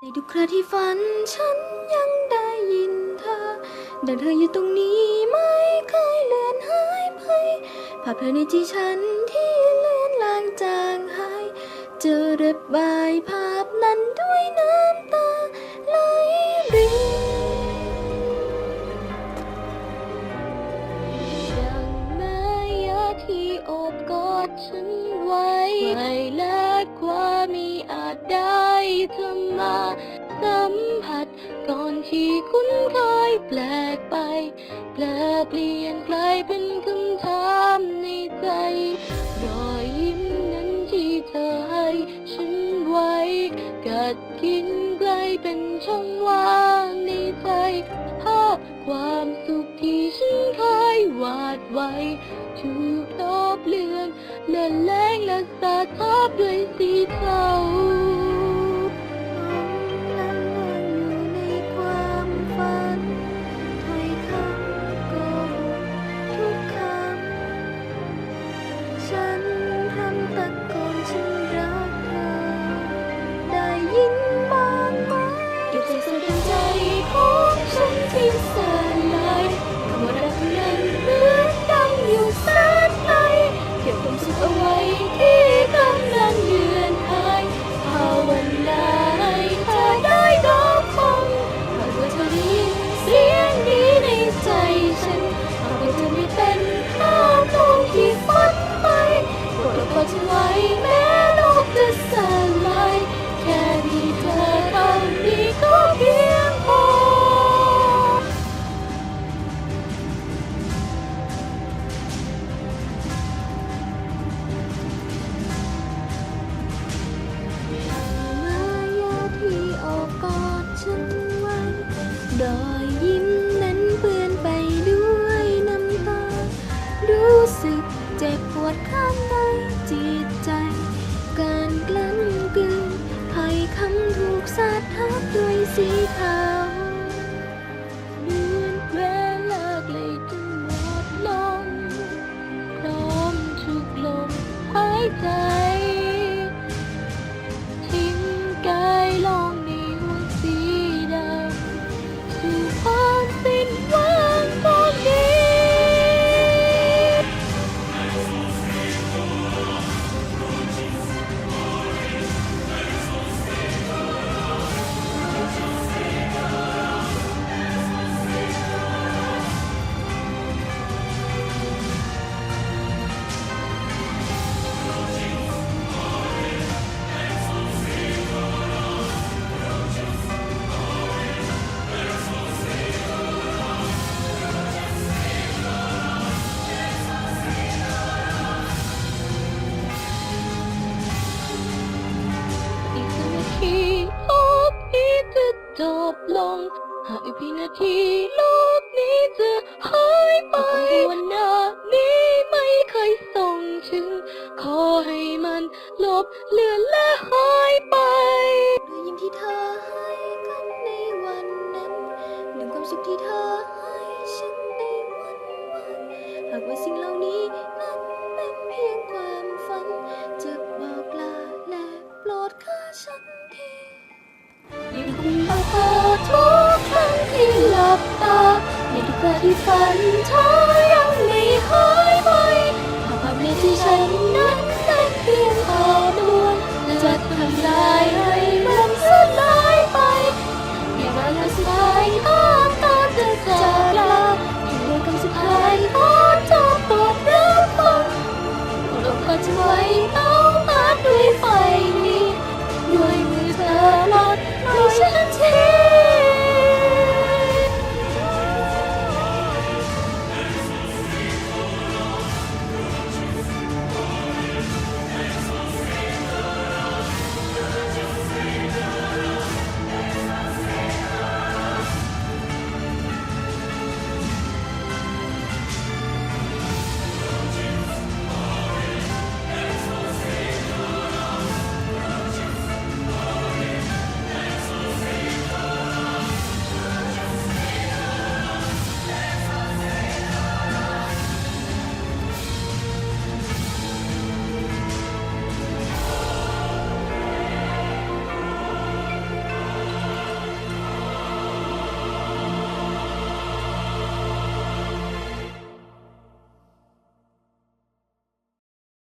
ในทุกคราที่ฝันฉันยังได้ยินเธอ ดังเธออยู่ตรงนี้ไม่เคยเลือนหายไปภาพเธอในใจฉันที่เลือนลางจางหาย เจอระบายภาพนั้นด้วยน้ำ สัมผัส ก่อนที่คุ้นเคยแปลกไป แปลเปลี่ยนกลายเป็นคำถามในใจ รอยยิ้มนั้นที่เธอให้ฉันไว้ กัดกินกลายเป็นช่องว่างในใจภาพความสุขที่ฉันเคยวาดไว้ถูกลบเลือนเลือนแรงและสาทับด้วยสีเทา สีขาวเหมือนเวลาใกล้จะหมดลมพร้อมทุกลมหายใจ ลง หากอีกเพียงนาทีโลกนี้จะหายไปวันหน้านี้ไม่เคยส่งถึง ขอให้มันลบเลือนและหายไปรอยยิ้มที่เธอให้กันในวันนั้นลืมความสุขที่เธอให้ฉันในวันวันหากว่าสิ่งเหล่านี้นั้นเป็นเพียงความฝันจะบอกลาและโปรดฆ่าฉัน เพื่ที่ฝันเธอยังไม่หายไปหาความในที่ฉันนั้นได้เพียงพอตัวแจะทำลายให้มันสลายไปในวันละสายตาตาจาก